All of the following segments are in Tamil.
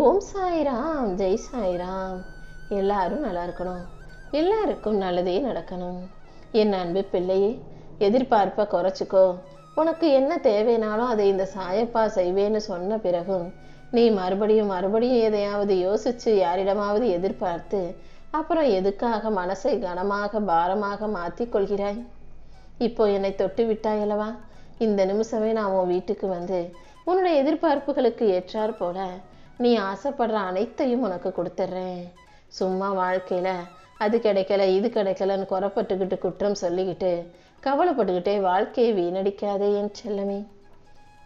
ஓம் சாய்ராம் ஜெய் சாய்ராம். எல்லாரும் நல்லா இருக்கணும் எல்லாருக்கும் நல்லதே நடக்கணும். என் அன்பு பிள்ளையே எதிர்பார்ப்பை குறைச்சிக்கோ. உனக்கு என்ன தேவைனாலும் அதை இந்த சாயப்பா செய்வேன்னு சொன்ன பிறகும் நீ மறுபடியும் மறுபடியும் எதையாவது யோசிச்சு யாரிடமாவது எதிர்பார்த்து அப்புறம் எதுக்காக மனசை கனமாக பாரமாக மாற்றிக் கொள்கிறாய்? இப்போ என்னை தொட்டு விட்டாய் அல்லவா இந்த நிமிஷமே நான் உன் வீட்டுக்கு வந்து உன்னுடைய எதிர்பார்ப்புகளுக்கு ஏற்றாற் போல நீ ஆசைப்படுற அனைத்தையும் உனக்கு கொடுத்துட்றேன். சும்மா வாழ்க்கையில் அது கிடைக்கல இது கிடைக்கலன்னு குறப்பட்டுக்கிட்டு குற்றம் சொல்லிக்கிட்டு கவலைப்பட்டுக்கிட்டே வாழ்க்கையை வீணடிக்காதே என் செல்லமே.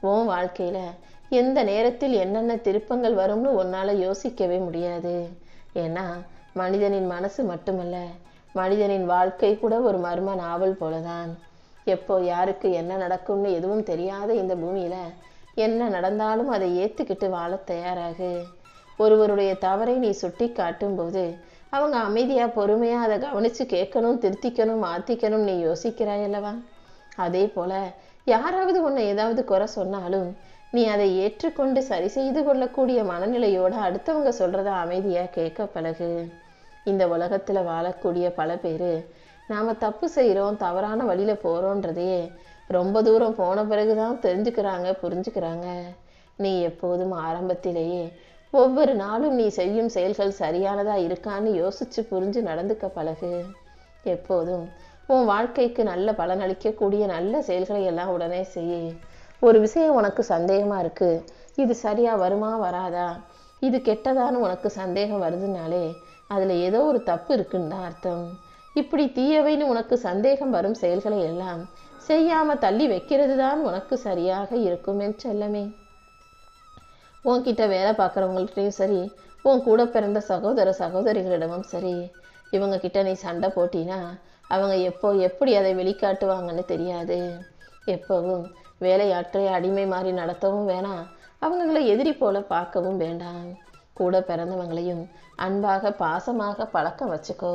உன் வாழ்க்கையில் எந்த நேரத்தில் என்னென்ன திருப்பங்கள் வரும்னு உன்னால் யோசிக்கவே முடியாது. ஏன்னா மனிதனின் மனசு மட்டுமல்ல மனிதனின் வாழ்க்கை கூட ஒரு மர்ம நாவல் போலதான். எப்போ யாருக்கு என்ன நடக்கும்னு எதுவும் தெரியாத இந்த பூமியில் என்ன நடந்தாலும் அதை ஏற்றுக்கிட்டு வாழ தயாராகு. ஒருவருடைய தவறை நீ சுட்டி காட்டும்போது அவங்க அமைதியாக பொறுமையாக அதை கவனித்து கேட்கணும் திருத்திக்கணும் மாற்றிக்கணும் நீ யோசிக்கிறாய் அல்லவா? அதே போல யாராவது உன்னை ஏதாவது குறை சொன்னாலும் நீ அதை ஏற்றுக்கொண்டு சரி செய்து கொள்ளக்கூடிய மனநிலையோடு அடுத்தவங்க சொல்கிறத அமைதியாக கேட்க பழகு. இந்த உலகத்தில் வாழக்கூடிய பல பேர் நாம் தப்பு செய்கிறோம் தவறான வழியில் போகிறோன்றதையே ரொம்ப தூரம் போன பிறகுதான் தெரிஞ்சுக்கிறாங்க புரிஞ்சுக்கிறாங்க. நீ எப்போதும் ஆரம்பத்திலேயே ஒவ்வொரு நாளும் நீ செய்யும் செயல்கள் சரியானதா இருக்கான்னு யோசிச்சு புரிஞ்சு நடந்துக்க பழகு. எப்போதும் உன் வாழ்க்கைக்கு நல்ல பலனளிக்கக்கூடிய நல்ல செயல்களை எல்லாம் உடனே செய். ஒரு விஷயம் உனக்கு சந்தேகமா இருக்கு இது சரியா வருமா வராதா? இது கெட்டதான்னு உனக்கு சந்தேகம் வருதுனாலே அதுல ஏதோ ஒரு தப்பு இருக்குன்னு தான் அர்த்தம். இப்படி தீயவைன்னு உனக்கு சந்தேகம் வரும் செயல்களை எல்லாம் செய்யாம தள்ளி வைக்கிறது தான் உனக்கு சரியாக இருக்கும் என் செல்லமே. உன்கிட்ட வேலை பார்க்குறவங்கள்ட்டையும் சரி உன் கூட பிறந்த சகோதர சகோதரிகளிடமும் சரி இவங்க கிட்ட நீ சண்டை போட்டினா அவங்க எப்போ எப்படி அதை வெளிக்காட்டுவாங்கன்னு தெரியாது. எப்போவும் வேலையாற்றை அடிமை மாதிரி நடத்தவும் வேணாம் அவங்கள எதிரி போல பார்க்கவும் வேண்டாம். கூட பிறந்தவங்களையும் அன்பாக பாசமாக பழக்கம் வச்சுக்கோ.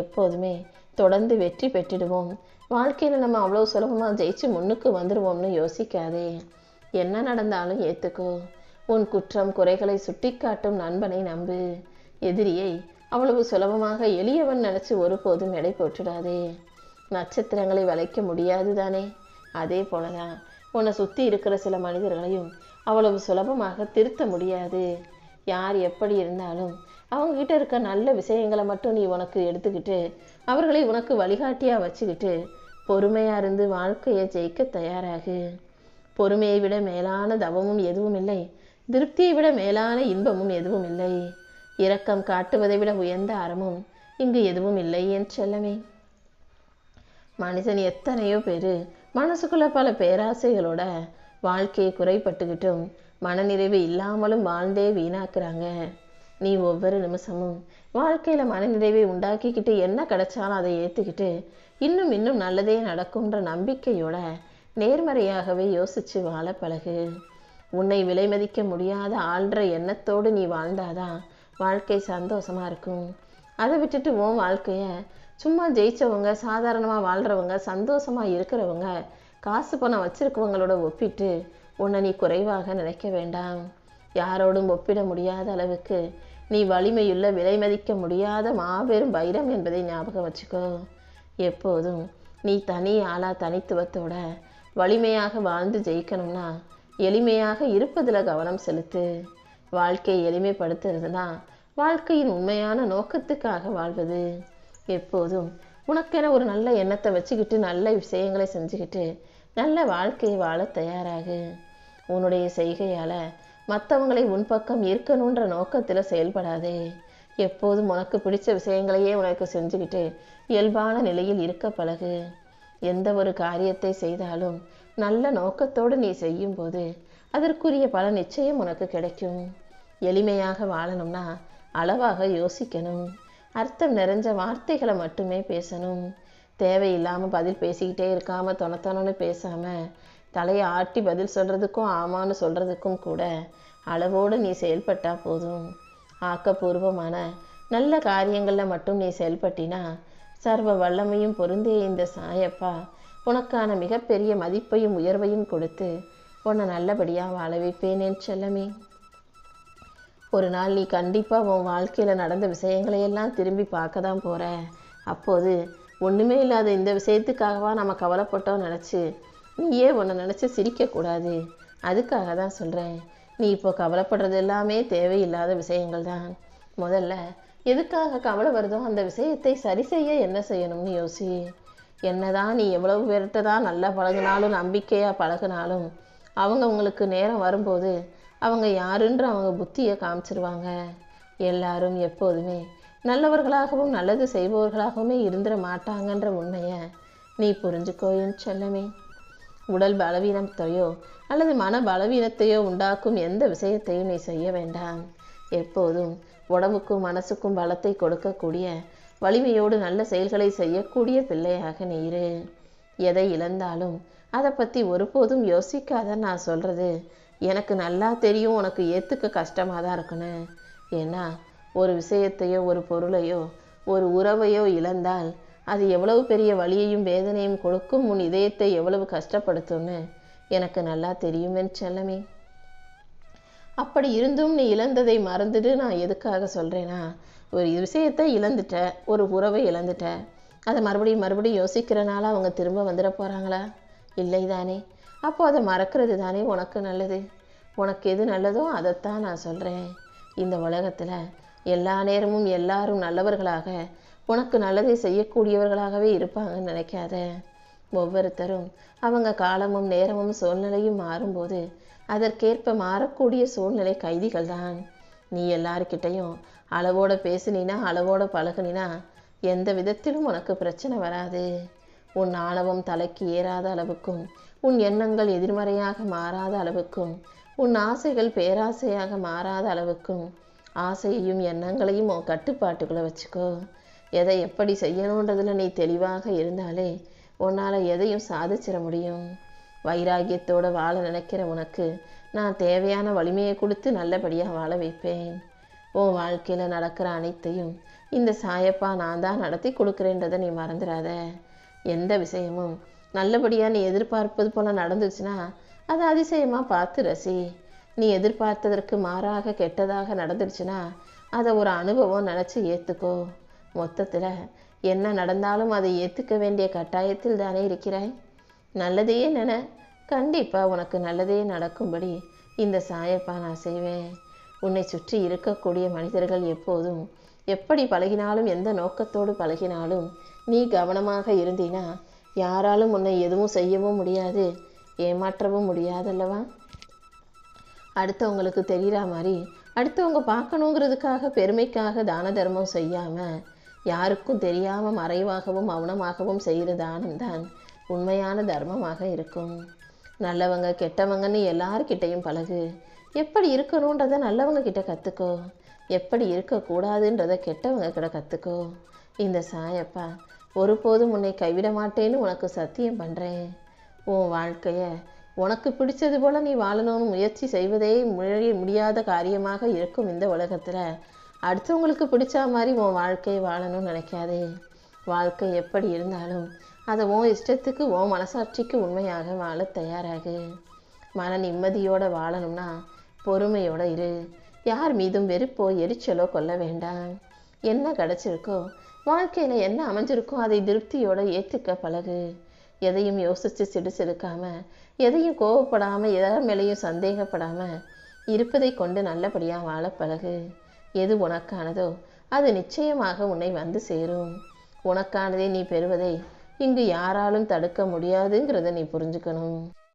எப்போதுமே தொடர்ந்து வெற்றி பெற்றிடுவோம். வாழ்க்கையில் நம்ம அவ்வளோ சுலபமாக ஜெயிச்சு முன்னுக்கு வந்துடுவோம்னு யோசிக்காதே. என்ன நடந்தாலும் ஏற்றுக்கோ உன் குற்றம் குறைகளை சுட்டிக்காட்டும் நண்பனை நம்பு. எதிரியை அவ்வளவு சுலபமாக எளியவன் நினச்சி ஒருபோதும் எடை போட்டுடாதே. நட்சத்திரங்களை வளைக்க முடியாது தானே. அதே போலதான் உன்னை சுற்றி இருக்கிற சில மனிதர்களையும் அவ்வளவு சுலபமாக திருத்த முடியாது. யார் எப்படி இருந்தாலும் அவங்கக்கிட்ட இருக்க நல்ல விஷயங்களை மட்டும் நீ உனக்கு எடுத்துக்கிட்டு அவர்களை உனக்கு வழிகாட்டியாக வச்சுக்கிட்டு பொறுமையாக இருந்து வாழ்க்கையை ஜெயிக்க தயாராகு. பொறுமையை விட மேலான தவமும் எதுவும் இல்லை. திருப்தியை விட மேலான இன்பமும் எதுவும் இல்லை. இரக்கம் காட்டுவதை விட உயர்ந்த அறமும் இங்கு எதுவும் இல்லை என் சொல்லவே மனுஷன் எத்தனையோ பேர் மனசுக்குள்ள பல பேராசைகளோட வாழ்க்கையை குறைப்பட்டுக்கிட்டும் மனநிறைவு இல்லாமலும் வாழ்ந்தே வீணாக்குறாங்க. நீ ஒவ்வொரு நிமிஷமும் வாழ்க்கையில் மனநிறைவை உண்டாக்கிக்கிட்டு என்ன கிடைச்சாலும் அதை ஏற்றுக்கிட்டு இன்னும் இன்னும் நல்லதே நடக்கும்ன்ற நம்பிக்கையோட நேர்மறையாகவே யோசிச்சு வாழ பழகு. உன்னை விலை மதிக்க முடியாத ஆள்ற எண்ணத்தோடு நீ வாழ்ந்தாதான் வாழ்க்கை சந்தோஷமாக இருக்கும். அதை விட்டுட்டு உன் வாழ்க்கையை சும்மா ஜெயித்தவங்க சாதாரணமாக வாழ்கிறவங்க சந்தோஷமாக இருக்கிறவங்க காசு பணம் வச்சிருக்கவங்களோட ஒப்பிட்டு உன்னை நீ குறைவாக நினைக்க வேண்டாம். யாரோடும் ஒப்பிட முடியாத அளவுக்கு நீ வலிமையுள்ள விலை மதிக்க முடியாத மாபெரும் வைரம் என்பதை ஞாபகம் வச்சுக்கோ. எப்போதும் நீ தனி ஆளா தனித்துவத்தோட வலிமையாக வாழ்ந்து ஜெயிக்கணும்னா எளிமையாக இருப்பதில் கவனம் செலுத்து. வாழ்க்கையை எளிமைப்படுத்துறதுனா வாழ்க்கையின் உண்மையான நோக்கத்துக்காக வாழ்வது. எப்போதும் உனக்கென ஒரு நல்ல எண்ணத்தை வச்சுக்கிட்டு நல்ல விஷயங்களை செஞ்சுக்கிட்டு நல்ல வாழ்க்கையை வாழ தயாராகு. உன்னுடைய செய்கையால் மற்றவங்களை உன் பக்கம் இருக்கணுன்ற நோக்கத்தில் செயல்படாதே. எப்போதும் உனக்கு பிடிச்ச விஷயங்களையே உனக்கு செஞ்சுக்கிட்டு இயல்பான நிலையில் இருக்க பழகு. எந்த ஒரு காரியத்தை செய்தாலும் நல்ல நோக்கத்தோடு நீ செய்யும்போது அதற்குரிய பல நிச்சயம் உனக்கு கிடைக்கும். எளிமையாக வாழணும்னா அளவாக யோசிக்கணும். அர்த்தம் நிறைஞ்ச வார்த்தைகளை மட்டுமே பேசணும். தேவையில்லாமல் பதில் பேசிக்கிட்டே இருக்காம தொணத்தொணன்னு பேசாமல் தலையை ஆட்டி பதில் சொல்கிறதுக்கும் ஆமான்னு சொல்கிறதுக்கும் கூட அளவோடு நீ செயல்பட்டா போதும். ஆக்கப்பூர்வமான நல்ல காரியங்களில் மட்டும் நீ செயல்பட்டினா சர்வ வல்லமையும் பொருந்திய இந்த சாயப்பா உனக்கான மிகப்பெரிய மதிப்பையும் உயர்வையும் கொடுத்து உன்னை நல்லபடியாக வாழ வைப்பேன் என் செல்லமே. ஒரு நாள் நீ கண்டிப்பாக உன் வாழ்க்கையில் நடந்த விஷயங்களையெல்லாம் திரும்பி பார்க்க தான் போகிற அப்போது ஒன்றுமே இல்லாத இந்த விஷயத்துக்காகவா நம்ம கவலைப்பட்டோம் நினச்சி நீயே உன்னை நினச்சி சிரிக்கக்கூடாது. அதுக்காக தான் சொல்கிறேன் நீ இப்போ கவலைப்படுறது எல்லாமே தேவையில்லாத விஷயங்கள் தான். முதல்ல எதுக்காக கவலை வருதோ அந்த விஷயத்தை சரி செய்ய என்ன செய்யணும்னு யோசி. என்னதான் நீ எவ்வளவு பேர்கிட்ட தான் நல்லா பழகினாலும் நம்பிக்கையாக பழகினாலும் அவங்க உங்களுக்கு நேரம் வரும்போது அவங்க யாருன்ற அவங்க புத்தியை காமிச்சிருவாங்க. எல்லாரும் எப்போதுமே நல்லவர்களாகவும் நல்லது செய்பவர்களாகவுமே இருந்துட மாட்டாங்கன்ற உண்மையை நீ புரிஞ்சுக்கோயின் செல்லமே. உடல் பலவீனத்தையோ அல்லது மன பலவீனத்தையோ உண்டாக்கும் எந்த விஷயத்தையும் நீ செய்ய வேண்டாம். எப்போதும் உடம்புக்கும் மனசுக்கும் பலத்தை கொடுக்கக்கூடிய வலிமையோடு நல்ல செயல்களை செய்யக்கூடிய பிள்ளையாக நீ இரு. எதை இழந்தாலும் அதை பற்றி ஒருபோதும் யோசிக்காத நான் சொல்கிறது எனக்கு நல்லா தெரியும் உனக்கு ஏற்றுக்க கஷ்டமாக தான் இருக்கணும் ஏன்னா ஒரு விஷயத்தையோ ஒரு பொருளையோ ஒரு உறவையோ இழந்தால் அது எவ்வளவு பெரிய வலியையும் வேதனையும் கொடுக்கும்? உன் இதயத்தை எவ்வளவு கஷ்டப்படுத்தும்னு எனக்கு நல்லா தெரியுமென் செல்லமே. அப்படி இருந்தும் நீ இழந்ததை மறந்துட்டு நான் எதுக்காக சொல்கிறேன்னா ஒரு விஷயத்தை இழந்துட்ட ஒரு உறவை இழந்துட்ட. அதை மறுபடியும் மறுபடியும் யோசிக்கிறனால அவங்க திரும்ப வந்துட போகிறாங்களா இல்லை தானே. அப்போ அதை மறக்கிறது தானே உனக்கு நல்லது. உனக்கு எது நல்லதோ அதைத்தான் நான் சொல்கிறேன் இந்த உலகத்தில் எல்லா நேரமும் எல்லாரும் நல்லவர்களாக உனக்கு நல்லதை செய்யக்கூடியவர்களாகவே இருப்பாங்கன்னு நினைக்காத. ஒவ்வொருத்தரும் அவங்க காலமும் நேரமும் சூழ்நிலையும் மாறும்போது அதற்கேற்ப மாறக்கூடிய சூழ்நிலை கைதிகள் தான் நீ எல்லார்கிட்டையும் அளவோட பேசுனினா அளவோட பழகுனினா எந்த விதத்திலும் உனக்கு பிரச்சனை வராது. உன் ஆணவம் தலைக்கு ஏறாத அளவுக்கும் உன் எண்ணங்கள் எதிர்மறையாக மாறாத அளவுக்கும் உன் ஆசைகள் பேராசையாக மாறாத அளவுக்கும் ஆசையையும் எண்ணங்களையும் உன் கட்டுப்பாட்டுக்குள்ளே வச்சுக்கோ. எதை எப்படி செய்யணுன்றதுல நீ தெளிவாக இருந்தாலே உன்னால் எதையும் சாதிச்சிட முடியும். வைராகியத்தோடு வாழ நினைக்கிற உனக்கு நான் தேவையான வலிமையை கொடுத்து நல்லபடியாக வாழ வைப்பேன். உன் வாழ்க்கையில் நடக்கிற அனைத்தையும் இந்த சாயப்பா நான் தான் நடத்தி கொடுக்குறேன்றதை நீ மறந்துடாத. எந்த விஷயமும் நல்லபடியாக நீ எதிர்பார்ப்பது போல் நடந்துச்சுன்னா அதை அதிசயமாக பார்த்து ரசி. நீ எதிர்பார்த்ததற்கு மாறாக கெட்டதாக நடந்துருச்சுன்னா அதை ஒரு அனுபவம் நினச்சி ஏற்றுக்கோ மொத்தத்தில் என்ன நடந்தாலும் அதை ஏற்றுக்க வேண்டிய கட்டாயத்தில் தானே இருக்கிறாய் நல்லதையே நினை கண்டிப்பாக உனக்கு நல்லதே நடக்கும்படி இந்த சாயப்பா நான் செய்வேன். உன்னை சுற்றி இருக்கக்கூடிய மனிதர்கள் எப்போதும் எப்படி பழகினாலும் எந்த நோக்கத்தோடு பழகினாலும் நீ கவனமாக இருந்தீனா யாராலும் உன்னை எதுவும் செய்யவும் முடியாது ஏமாற்றவும் முடியாதல்லவா? அடுத்தவங்களுக்கு தெரிகிற மாதிரி அடுத்தவங்க பார்க்கணுங்கிறதுக்காக பெருமைக்காக தான தர்மம் செய்யாமல் யாருக்கும் தெரியாமல் மறைவாகவும் மௌனமாகவும் செய்கிற தானம் தான் உண்மையான தர்மமாக இருக்கும். நல்லவங்க கெட்டவங்கன்னு எல்லார்கிட்டையும் பழகு. எப்படி இருக்கணுன்றத நல்லவங்க கிட்ட கற்றுக்கோ எப்படி இருக்கக்கூடாதுன்றத கெட்டவங்க கிட்ட கற்றுக்கோ இந்த சாயப்பா ஒருபோதும் உன்னை கைவிட மாட்டேன்னு உனக்கு சத்தியம் பண்ணுறேன் உன் வாழ்க்கையை உனக்கு பிடிச்சது போல் நீ வாழணும்னு முயற்சி செய்வதே முடியாத காரியமாக இருக்கும் இந்த உலகத்தில். அடுத்தவங்களுக்கு பிடிச்ச மாதிரி உன் வாழ்க்கையை வாழணும்னு நினைக்காதே. வாழ்க்கை எப்படி இருந்தாலும் அதை உன் இஷ்டத்துக்கு உன் மனசாட்சிக்கு உண்மையாக வாழ தயாராகு. மன நிம்மதியோடு வாழணும்னா பொறுமையோட இரு. யார் மீதும் வெறுப்போ எரிச்சலோ கொள்ள வேண்டாம். என்ன கிடச்சிருக்கோ வாழ்க்கையில் என்ன அமைஞ்சிருக்கோ அதை திருப்தியோடு ஏற்றுக்க பழகு. எதையும் யோசித்து சிடுசிடுக்காம எதையும் கோவப்படாமல் எதார் மேலேயும் சந்தேகப்படாமல் இருப்பதை கொண்டு நல்லபடியாக வாழ பழகு. எது உனக்கானதோ அது நிச்சயமாக உன்னை வந்து சேரும். உனக்கானதை நீ பெறுவதை இங்கு யாராலும் தடுக்க முடியாதுங்கிறத நீ புரிஞ்சுக்கணும்.